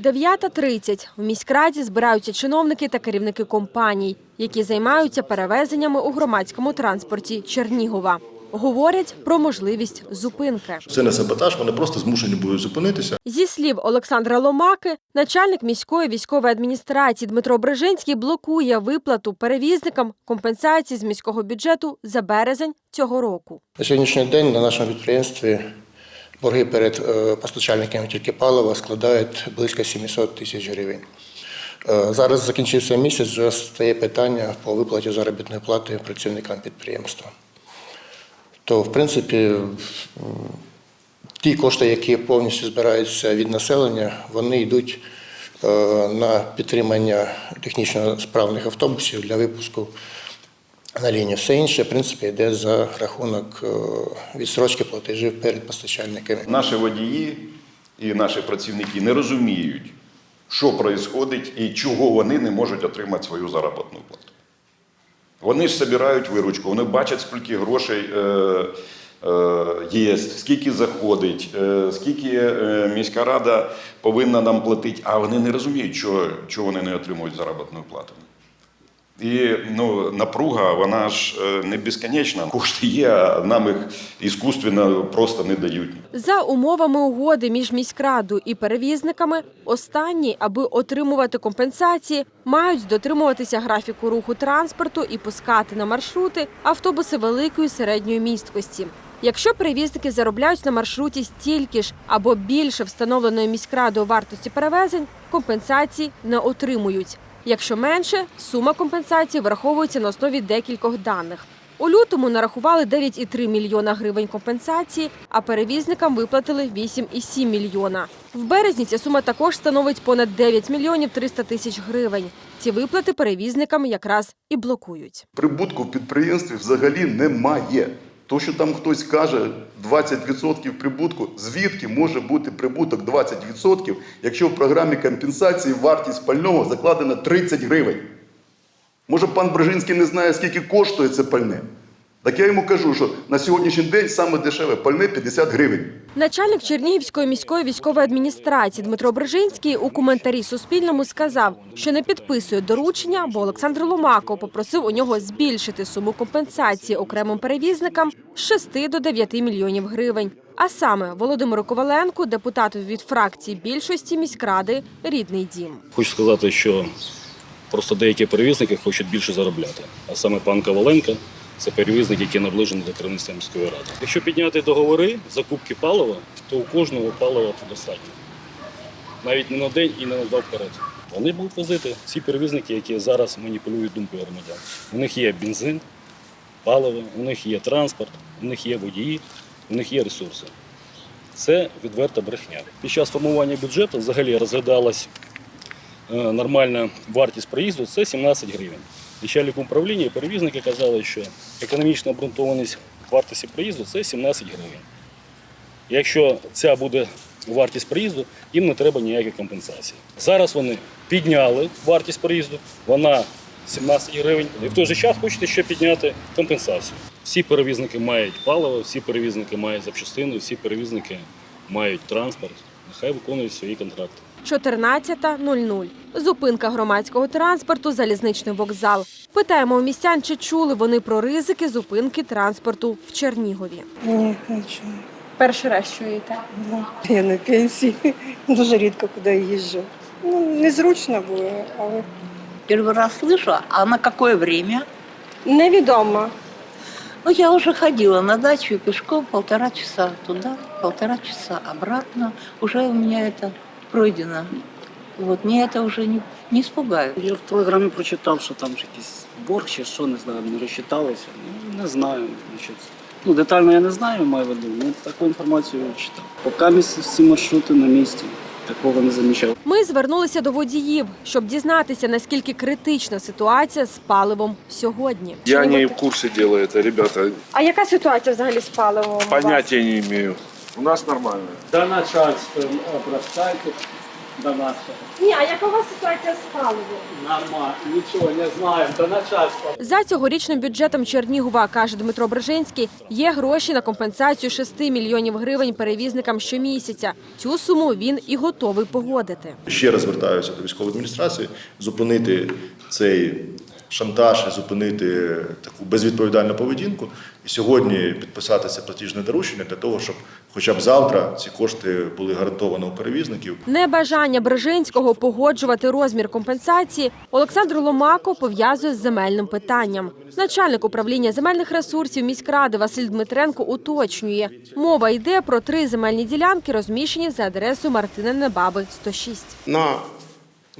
9.30. В міськраді збираються чиновники та керівники компаній, які займаються перевезеннями у громадському транспорті Чернігова. Говорять про можливість зупинки. Це не саботаж, вони просто змушені будуть зупинитися. Зі слів Олександра Ломаки, начальник міської військової адміністрації Дмитро Брижинський блокує виплату перевізникам компенсації з міського бюджету за березень цього року. На сьогоднішній день на нашому підприємстві борги перед е, постачальниками тільки палива складають близько 700 тисяч гривень. Е, Зараз закінчився місяць, вже стає питання по виплаті заробітної плати працівникам підприємства. То, в принципі, ті кошти, які повністю збираються від населення, вони йдуть е, на підтримання технічно справних автобусів для випуску на лінію. Все інше, в принципі, йде за рахунок е, відстрочки платежів перед постачальниками. Наші водії і наші працівники не розуміють, що відбувається і чого вони не можуть отримати свою заробітну плату. Вони ж збирають виручку, вони бачать, скільки грошей е, е, є, скільки заходить, скільки міська рада повинна нам платити, а вони не розуміють, чого вони не отримують заробітну плату. І ну, напруга, вона ж е, не безконечна. Кошти є, а нам їх іскусственно просто не дають. За умовами угоди між міськрадою і перевізниками, останні, аби отримувати компенсації, мають дотримуватися графіку руху транспорту і пускати на маршрути автобуси великої середньої місткості. Якщо перевізники заробляють на маршруті стільки ж або більше встановленої міськрадою вартості перевезень, компенсації не отримують. Якщо менше, сума компенсації враховується на основі декількох даних. У лютому нарахували 9,3 мільйона гривень компенсації, а перевізникам виплатили 8,7 мільйона. В березні ця сума також становить понад 9 мільйонів 300 тисяч гривень. Ці виплати перевізникам якраз і блокують. Прибутку в підприємстві взагалі немає. То, що там хтось каже 20% прибутку, звідки може бути прибуток 20%, якщо в програмі компенсації вартість пального закладена 30 гривень? Може, пан Брижинський не знає, скільки коштує це пальне? Так я йому кажу, що на сьогоднішній день саме дешеве пальне 50 гривень. Начальник Чернігівської міської військової адміністрації Дмитро Брижинський у коментарі Суспільному сказав, що не підписує доручення, бо Олександр Ломако попросив у нього збільшити суму компенсації окремим перевізникам з 6 до 9 мільйонів гривень. А саме Володимиру Коваленку, депутату від фракції більшості міськради, рідний дім. Хочу сказати, що просто деякі перевізники хочуть більше заробляти. А саме пан Коваленко це перевізник, який наближений до керівництва міської ради. Якщо підняти договори закупки палива, то у кожного палива достатньо. Навіть не на день і не на два вперед. Вони будуть возити ці перевізники, які зараз маніпулюють думкою громадян. У них є бензин, паливо, у них є транспорт, у них є водії, у них є ресурси. Це відверта брехня. Під час формування бюджету взагалі розглядалась е, нормальна вартість проїзду це 17 гривень. Начальник управління і перевізники казали, що економічна обґрунтованість вартості проїзду це 17 гривень. Якщо ця буде вартість проїзду, їм не треба ніяких компенсацій. Зараз вони підняли вартість проїзду, вона 17 гривень, і в той же час хочете ще підняти компенсацію. Всі перевізники мають паливо, всі перевізники мають запчастини, всі перевізники мають транспорт. Нехай виконують свої контракти. 14.00. Зупинка громадського транспорту, залізничний вокзал. Питаємо у містян, чи чули вони про ризики зупинки транспорту в Чернігові. Ні, нічого. Перший раз чуєте. Ну, Я на пенсії. Дуже рідко куди їжджу. Ну, незручно було, але Первый раз слышу, а на какое время? невідомо. Ну, я уже ходила на дачу пешком полтора часа туда, полтора часа обратно. Уже у меня это пройдено. Вот, мне это уже не, не испугает. Я в телеграмі прочитав, що там ж якийсь борг чи що, не знаю, не розчиталися. Ну, не знаю. Значить, ну, детально я не знаю, маю в виду. Ну, таку інформацію читав. Поки місці всі маршрути на місці. Такого не замічав. Ми звернулися до водіїв, щоб дізнатися, наскільки критична ситуація з паливом сьогодні. Я не в курсе дела это, ребята. А яка ситуація взагалі з паливом? вас? Не имею. У нас нормально. До начальства обращайтесь. до нас. Ні, а яка у вас ситуація з паливом? Нормально, нічого не знаємо, до начальства. За цьогорічним бюджетом Чернігова, каже Дмитро Брижинський, є гроші на компенсацію 6 мільйонів гривень перевізникам щомісяця. Цю суму він і готовий погодити. Ще раз звертаюся до військової адміністрації, зупинити цей шантаж і зупинити таку безвідповідальну поведінку. І сьогодні підписати це платіжне доручення для того, щоб хоча б завтра ці кошти були гарантовані у перевізників. Небажання Брижинського погоджувати розмір компенсації Олександр Ломако пов'язує з земельним питанням. Начальник управління земельних ресурсів міськради Василь Дмитренко уточнює, мова йде про три земельні ділянки, розміщені за адресою Мартина Небаби, 106. на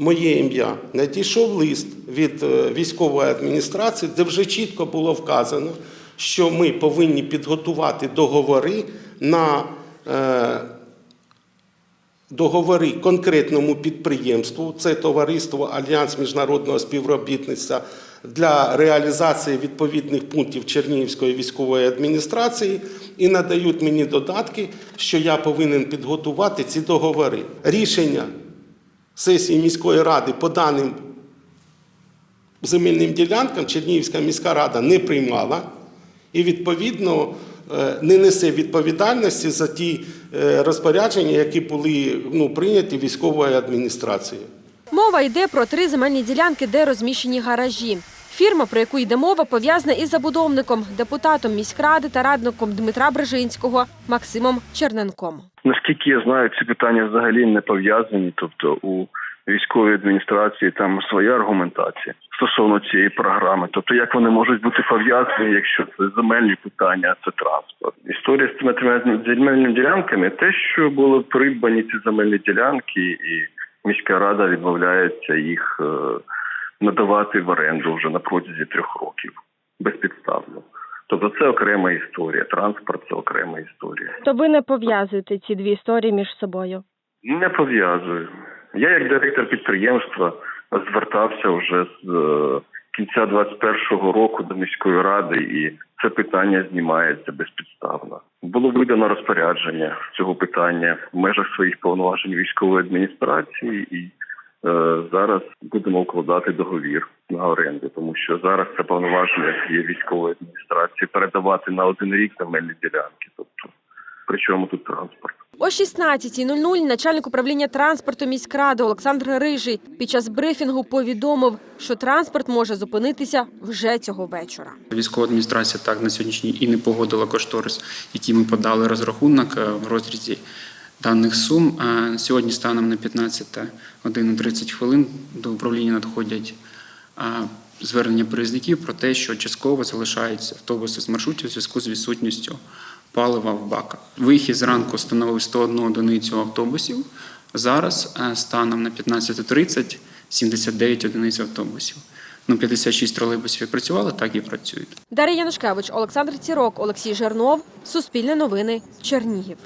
моє ім'я надійшов лист від е, військової адміністрації, де вже чітко було вказано, що ми повинні підготувати договори на е, договори конкретному підприємству, це товариство Альянс міжнародного співробітництва для реалізації відповідних пунктів Чернігівської військової адміністрації і надають мені додатки, що я повинен підготувати ці договори. Рішення сесії міської ради по даним земельним ділянкам Чернігівська міська рада не приймала і, відповідно, е, не несе відповідальності за ті е, розпорядження, які були ну, прийняті військовою адміністрацією. Мова йде про три земельні ділянки, де розміщені гаражі. Фірма, про яку йде мова, пов'язана із забудовником, депутатом міськради та радником Дмитра Брижинського Максимом Черненком. Наскільки я знаю, ці питання взагалі не пов'язані. Тобто у військовій адміністрації там своя аргументація стосовно цієї програми. Тобто, як вони можуть бути пов'язані, якщо це земельні питання, це транспорт. Історія з земельними ділянками, те, що були придбані ці земельні ділянки, і міська рада відмовляється їх е, надавати в оренду вже на протязі трьох років безпідставно. Тобто це окрема історія. Транспорт це окрема історія. То ви не пов'язуєте ці дві історії між собою. Не пов'язую. Я, як директор підприємства, звертався вже з е, кінця 21-го року до міської ради, і це питання знімається безпідставно. Було видано розпорядження цього питання в межах своїх повноважень військової адміністрації, і зараз будемо укладати договір на оренду, тому що зараз це повноваження є військової адміністрації передавати на один рік земельні ділянки. Тобто, при чому тут транспорт? О 16.00 начальник управління транспорту міськради Олександр Рижий під час брифінгу повідомив, що транспорт може зупинитися вже цього вечора. Військова адміністрація так на сьогоднішній і не погодила кошторис, який ми подали розрахунок е, в розрізі даних сум. Е, Сьогодні станом на 15 годину 30 хвилин до управління надходять звернення перевізників про те, що частково залишаються автобуси з маршрутів у зв'язку з відсутністю палива в баках. Вихід зранку становив 101 одиницю автобусів. Зараз е, станом на 15.30 79 одиниць автобусів. Ну, 56 тролейбусів як працювали, так і працюють. Дар'я Янушкевич, Олександр Цірок, Олексій Жернов. Суспільне новини. Чернігів.